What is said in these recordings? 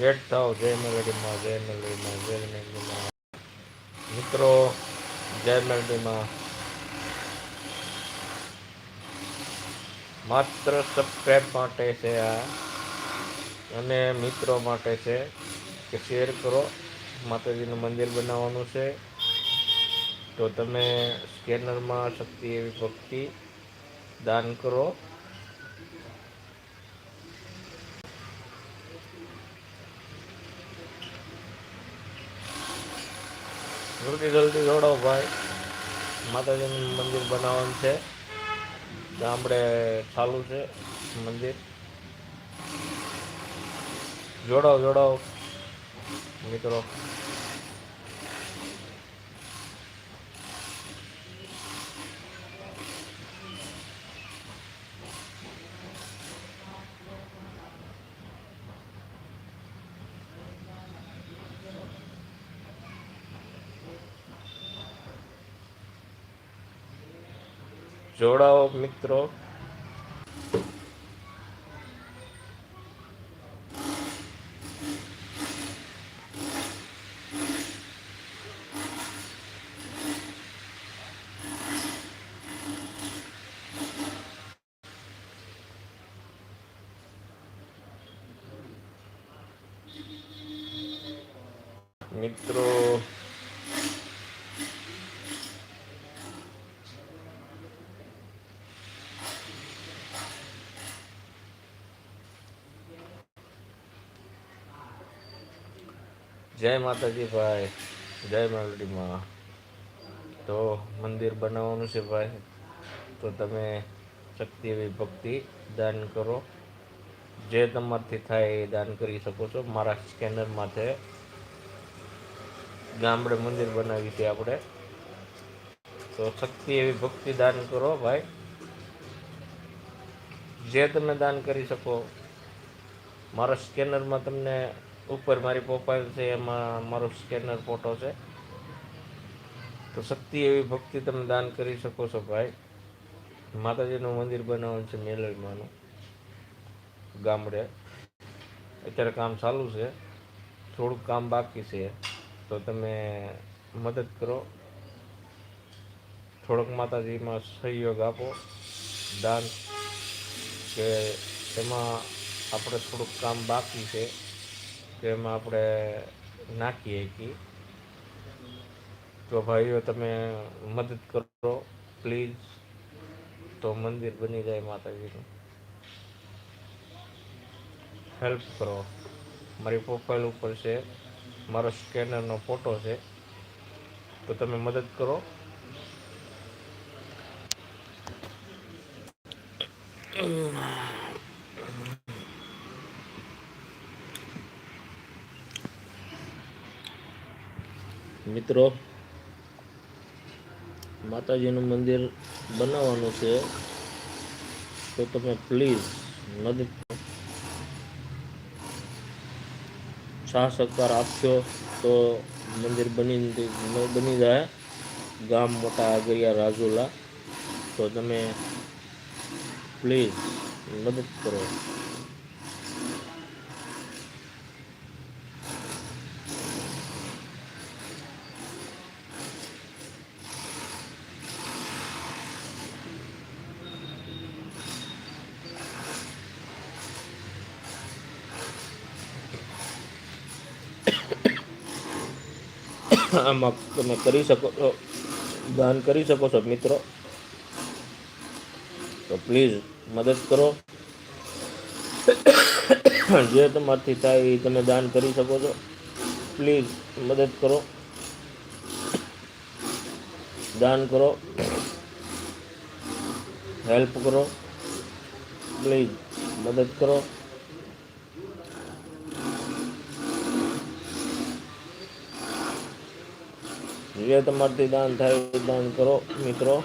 Add થાવ જય મેલડીમાં જય મિત્રો જય મેલડીમાં માત્ર સબસ્ક્રાઈબ માટે છે આ. અને મિત્રો માટે છે કે શેર કરો. માતાજીનું મંદિર બનાવવાનું છે. તો તમે સ્કેનરમાં શક્તિ એવી ભક્તિ દાન કરો. જલ્દી જલ્દી દોડો ભાઈ. માતાજીનું મંદિર બનાવવાનું છે. ગામડે ચાલુ છે મંદિર. જોડાવ જોડાવ મિત્રો જોડાઓ મિત્રો. મિત્રો જય માતાજી ભાઈ, જય માલડીમાં તો મંદિર બનાવવાનું છે ભાઈ. તો તમે શક્તિ એવી ભક્તિ દાન કરો. જે તમારથી થાય એ દાન કરી શકો છો. મારા સ્કેનરમાં છે. ગામડે મંદિર બનાવી છે આપણે. તો શક્તિ એવી ભક્તિ દાન કરો ભાઈ. જે તમે દાન કરી શકો. મારા સ્કેનરમાં તમને ઉપર મારી પ્રોફાઇલ છે, એમાં મારો સ્કેનર ફોટો છે. તો શક્તિ એવી ભક્તિ તમે દાન કરી શકો છો ભાઈ. માતાજીનું મંદિર બનાવવાનું છે મેલડીમાંનું ગામડે. અત્યારે કામ ચાલુ છે, થોડુંક કામ બાકી છે. તો તમે મદદ કરો. થોડોક માતાજીમાં સહયોગ આપો, દાન, કે એમાં આપણે થોડુંક કામ બાકી છે. કે એમાં આપણે નાખીએ કે તો ભાઈઓ તમે મદદ કરો પ્લીઝ તો મંદિર બની જાય માતાજીનું. હેલ્પ કરો. મારી પ્રોફાઇલ ઉપર છે, મારો સ્કેનરનો ફોટો છે. તો તમે મદદ કરો. મિત્રો, માતાજીનું મંદિર બનાવવાનું છે. તો તમે પ્લીઝ મદદ સાહ સહકાર આપશો તો મંદિર બની બની જાય. ગામ મોટા આગરિયા રાજુલા. તો તમે પ્લીઝ મદદ કરો. આમાં તમે કરી શકો છો, દાન કરી શકો છો મિત્રો. તો પ્લીઝ મદદ કરો. જે તમારથી થાય એ તમે દાન કરી શકો છો. પ્લીઝ મદદ કરો. દાન કરો. હેલ્પ કરો. પ્લીઝ મદદ કરો. જે તમારથી દાન થાય દાન કરો, મિત્રો.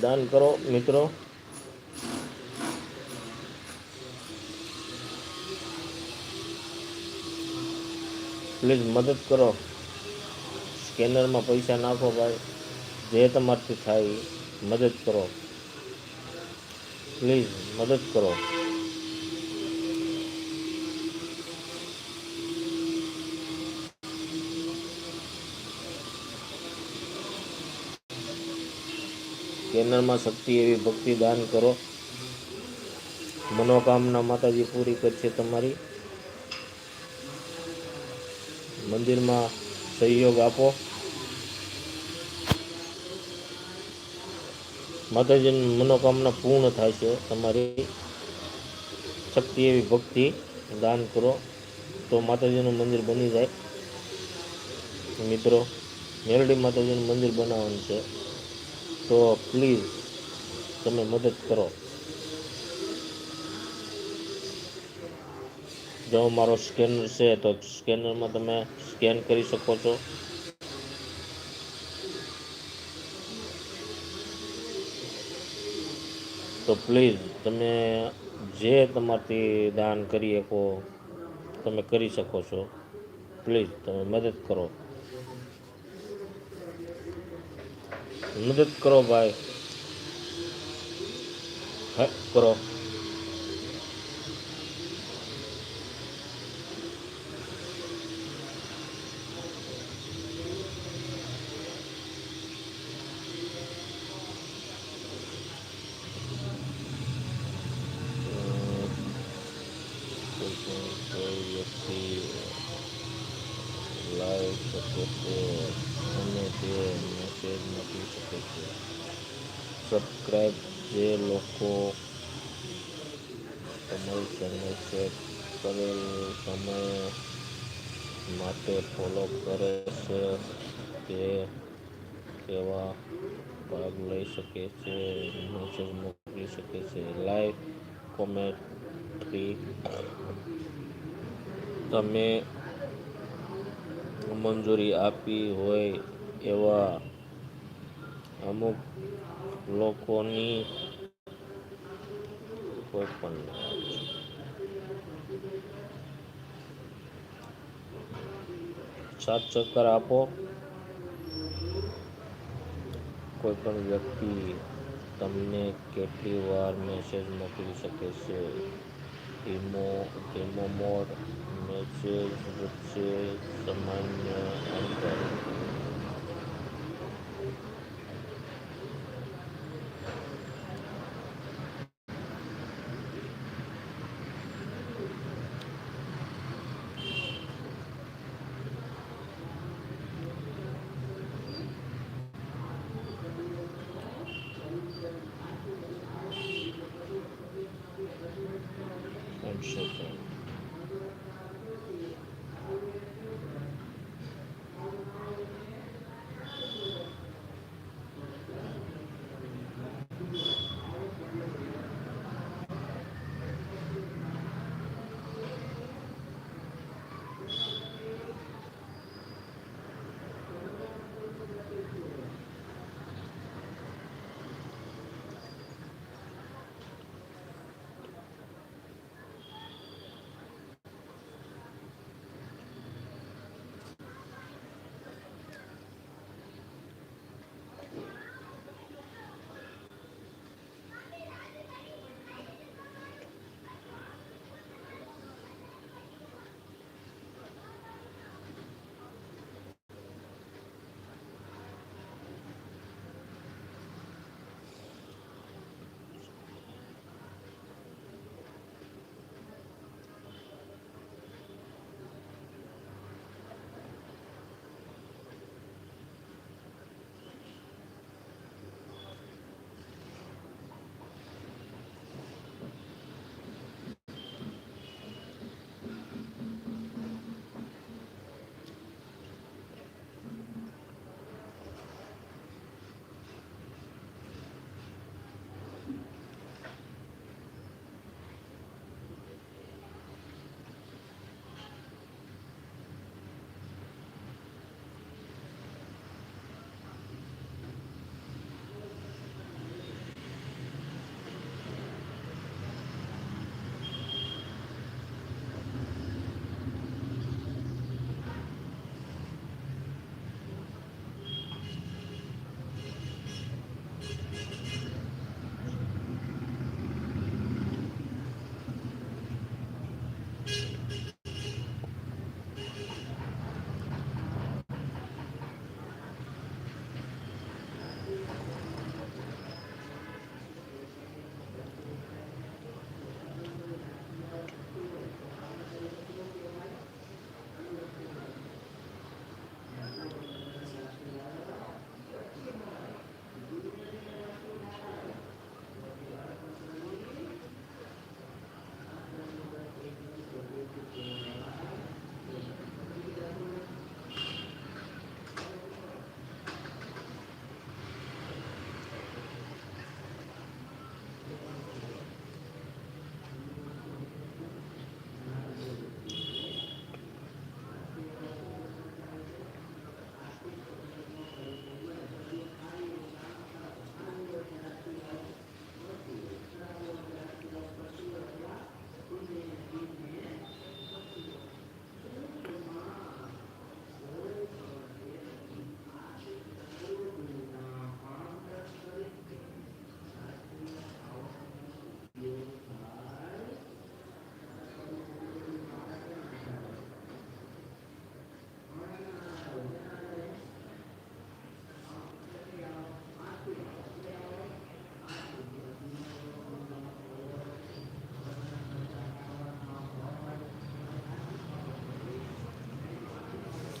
દાન કરો, મિત્રો. પ્લીઝ મદદ કરો. સ્કેનરમાં પૈસા નાખો ભાઈ. જે તમારથી થાય મદદ કરો. પ્લીઝ મદદ કરો. કેનરમાં શક્તિ એવી ભક્તિ દાન કરો. મનોકામના માતાજી પૂરી કરશે તમારી. મંદિરમાં સહયોગ આપો. માતાજીની મનોકામના પૂર્ણ થાય છે તમારી. શક્તિ એવી ભક્તિ દાન કરો તો માતાજીનું મંદિર બની જાય. મિત્રો મેરડી માતાજીનું મંદિર બનાવવાનું છે. તો પ્લીઝ તમે મદદ કરો. જો મારો સ્કેનર છે, તો સ્કેનરમાં તમે સ્કેન કરી શકો છો. તો પ્લીઝ તમે જે તમારથી દાન કરી શકો, તમે કરી શકો છો. પ્લીઝ તમે મદદ કરો. મદદ કરો ભાઈ. કરો કોઈ પણ કોઈ વ્યક્તિ લાઈવ શકે છે અને તે મેસેજ મોકલી શકે છે સબસ્ક્રાઈબ જે લોકો તમારી ચેનલ સેટ કરેલ સમય માટે ફોલો કરે છે તે કેવા ભાગ લઈ શકે છે મેસેજ મોકલી શકે છે લાઈવ કોમેન્ટ્રી તમે મંજૂરી આપી હોય એવા અમુક લોકોની કોઈ પણ સાત ચક્કર આપો કોઈ પણ વ્યક્તિ તમને કેટલી વાર મેસેજ મોકલી શકે છે ઇમો ઇમો મોડ મેસેજ વચ્ચે સામાન્ય અંતર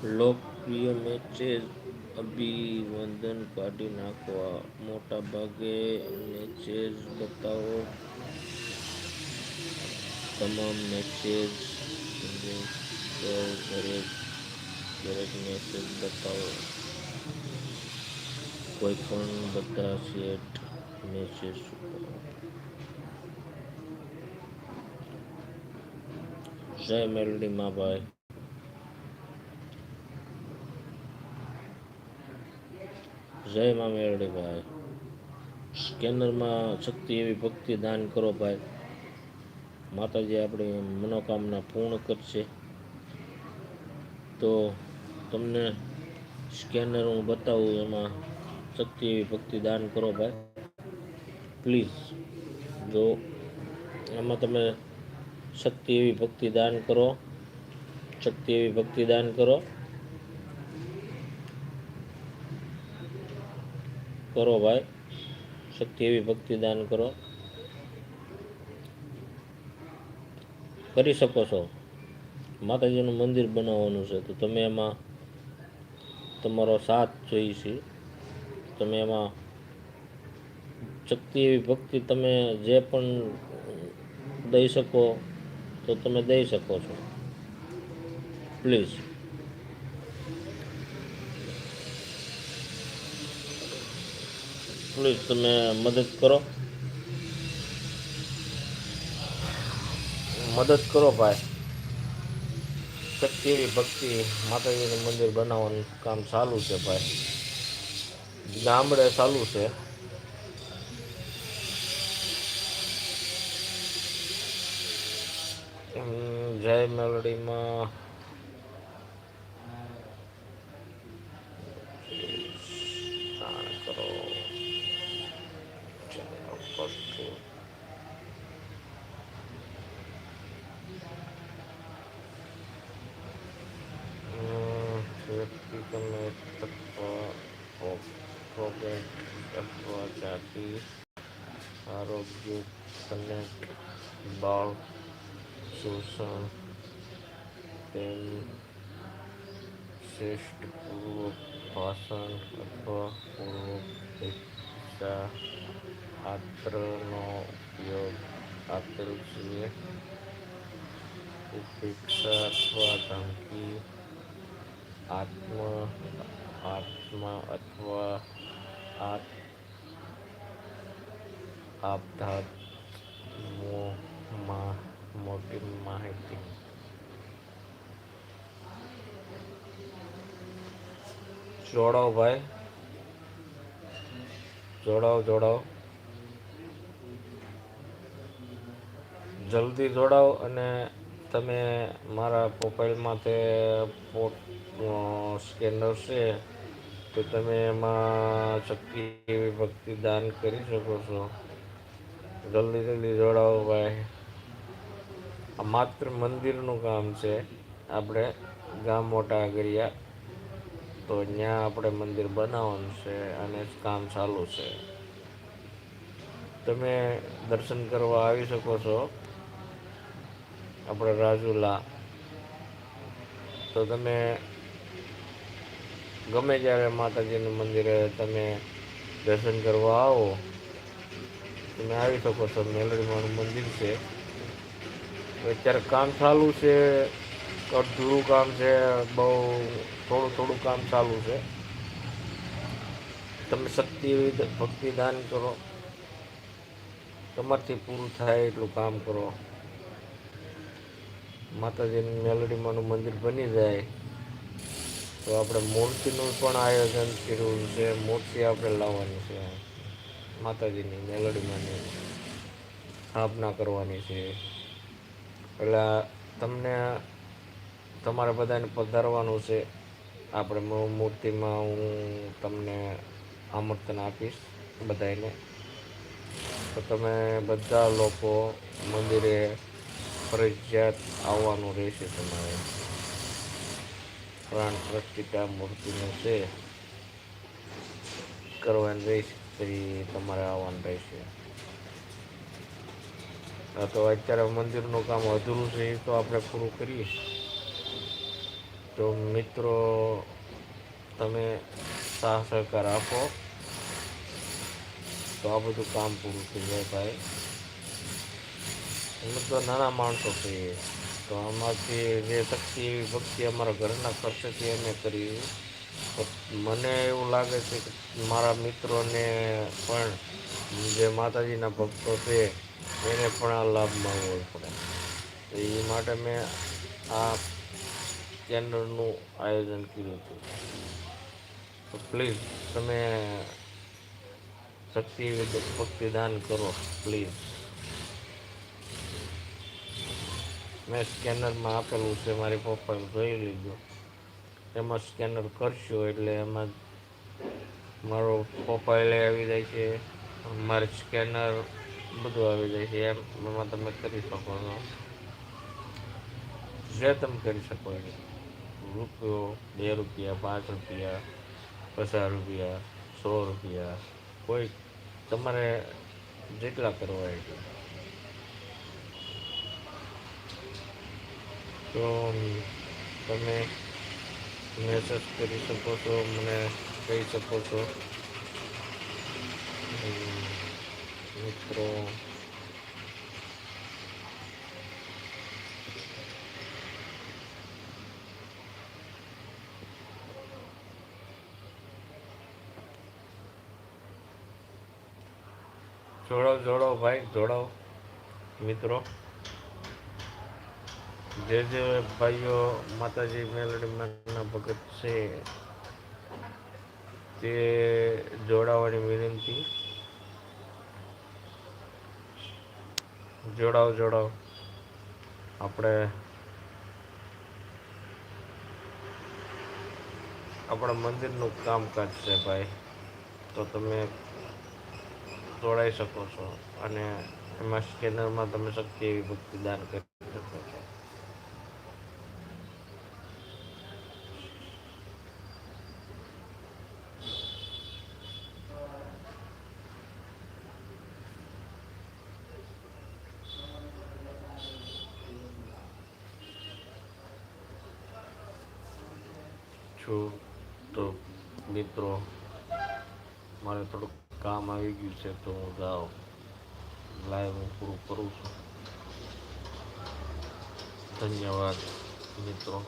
લોકપ્રિય મેચેસ અભિવંદન કાઢી નાખવા મોટા ભાગે મેચેસ બતાવો તમામ મેચેસ દરેક દરેક મેચેસ બતાવો કોઈ પણ બધા સેટ મેચેસ જય મેલડી માં ભાઈ જય મા મેલડી ભાઈ. સ્કેનરમાં શક્તિ એવી ભક્તિ દાન કરો ભાઈ. માતાજી આપણી મનોકામના પૂર્ણ કરશે. તો તમને સ્કેનર હું બતાવું, એમાં શક્તિ એવી ભક્તિ દાન કરો ભાઈ. પ્લીઝ, જો એમાં તમે શક્તિ એવી ભક્તિ દાન કરો, શક્તિ એવી ભક્તિ દાન કરો. કરો ભાઈ. શક્તિ એવી ભક્તિ દાન કરો. કરી શકો છો. માતાજીનું મંદિર બનાવવાનું છે, તો તમે એમાં તમારો સાથ જોઈએ છે. તમે એમાં શક્તિ એવી ભક્તિ તમે જે પણ દઈ શકો, તો તમે દઈ શકો છો. પ્લીઝ પ્લીઝ તમે મદદ કરો. મદદ કરો ભાઈ. શક્તિ એવી ભક્તિ માતાજીનું મંદિર બનાવવાનું કામ ચાલુ છે ભાઈ. ગામડે ચાલુ છે. જય મેલડીમાં દાન કરો ચલો, કરશું. હમ, વ્યક્તિ તત્વ પ્રોગ્રેસ જાતિ આરોગ્ય કનેક્ટ બાળ શોષણ તેમ શ્રેષ્ઠ પૂર્વક ભાષણ અથવા પૂર્વક શિક્ષા આત્રનો ઉપયોગ આપેલ છે ઉપેક્ષા અથવા ધમકી આત્મ, આત્મા અથવા આત આપઘાત મોમાં મોટી માહિતી. જોડાવ ભાઈ. જોડાવ જોડાવ જલ્દી જોડાવ અને તમે મારા પ્રોફાઇલમાં તે સ્કેનર છે, તો તમે એમાં શક્તિ એવી ભક્તિ દાન કરી શકો છો. જલ્દી જલ્દી જોડાઓ ભાઈ. આ માત્ર મંદિરનું કામ છે. આપણે ગામ મોટા આગરિયા તો ત્યાં આપણે મંદિર બનાવવાનું છે અને કામ ચાલુ છે. તમે દર્શન કરવા આવી શકો છો. આપણે રાજુલા. તો તમે ગમે જ્યારે માતાજીનું મંદિરે તમે દર્શન કરવા આવો, તમે આવી શકો છો. મેલડીમાનું મંદિર છે. અત્યારે કામ ચાલુ છે. અડધું કામ છે, બહુ થોડું થોડું કામ ચાલુ છે. તમે શક્તિ ભક્તિ દાન કરો. તમારથી પૂરું થાય એટલું કામ કરો. માતાજીની મેલડીમાંનું મંદિર બની જાય. તો આપણે મૂર્તિનું પણ આયોજન કર્યું છે. મૂર્તિ આપણે લાવવાની છે. માતાજીની મેલડીમાંની સ્થાપના કરવાની છે. એટલે તમને તમારે બધાને પધારવાનું છે. આપણે મૂર્તિમાં હું તમને આમંત્રણ આપીશ બધાને તો તમે બધા લોકો મંદિરે ફરજિયાત આવવાનું રહેશે તમારે. પ્રાણ પ્રતિકા મૂર્તિનું છે. કરવાનું રહેશે, પછી તમારે આવવાનું રહેશે. તો અત્યારે મંદિરનું કામ અધૂરું છે, એ તો આપણે પૂરું કરીએ. તો મિત્રો, તમે સાહ સહકાર આપો. તો આ બધું કામ પૂરું થઈ જાય ભાઈ. અમે તો નાના માણસો છીએ. તો આમાંથી જે શક્તિ એવી ભક્તિ અમારા ઘરના ખર્ચેથી અમે કરી મને એવું લાગે છે કે મારા મિત્રોને પણ જે માતાજીના ભક્તો છે, એને પણ આ લાભ મળવો પડે. એ માટે મેં આ ચેનલનું આયોજન કર્યું હતું. તો પ્લીઝ તમે શક્તિ ભક્તિ દાન કરો, પ્લીઝ. મેં સ્કેનરમાં આપેલું છે, મારી પ્રોફાઇલ જોઈ લીધું. એમાં સ્કેનર કરશો એટલે એમાં મારો પ્રોફાઇલ આવી જાય છે, મારે સ્કેનર બધું આવી જાય છે, એમ એમાં તમે કરી શકો છો. જે તમે કરી શકો એટલે રૂપિયો, બે રૂપિયા, પાંચ રૂપિયા, પચાસ રૂપિયા, સો રૂપિયા, કોઈ તમારે જેટલા કરવા એટલા. તો તમે મેસેજ કરી શકો છો મને કહી શકો છો મિત્રો જોડાવ જોડાવ ભાઈ જોડાવ મિત્રો જે જે ભાઈઓ માતાજી મેલડી ના ભગત છે, તે જોડાવાની વિનંતી. જોડાવ જોડાવ આપણે આપણા મંદિરનું કામકાજ છે ભાઈ. તો તમે જોડાઈ શકો છો અને એમાં સ્કેનરમાં તમે શક્તિ એવી ભક્તિ દાન કરી શકો છો છું તો મિત્રો, મારે થોડુંક કામ આવી ગયું છે તો હું જાઉં લાઈવ હું પૂરું કરું છું. ધન્યવાદ, મિત્રો.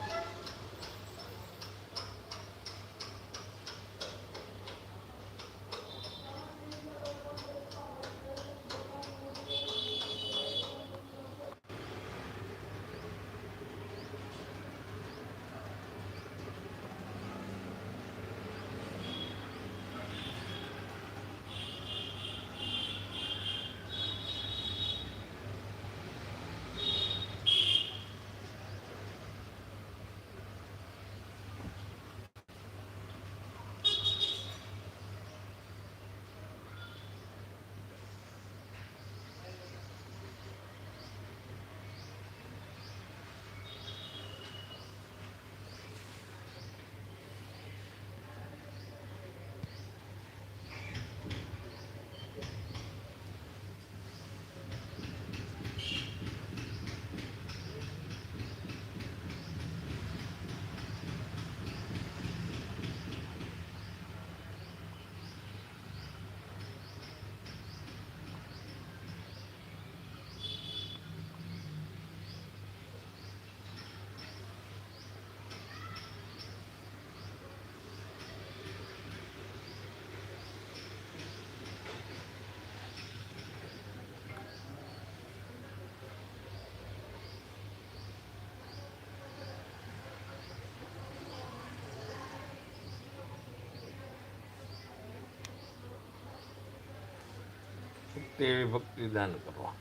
તેવી ભક્તિ દાન કરવા.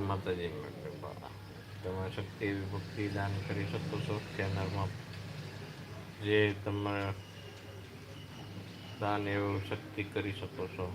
માતાજી તમે શક્તિ એવી ભક્તિ દાન કરી શકો છો ચેનલમાં જે તમે દાન એવું શક્તિ કરી શકો છો.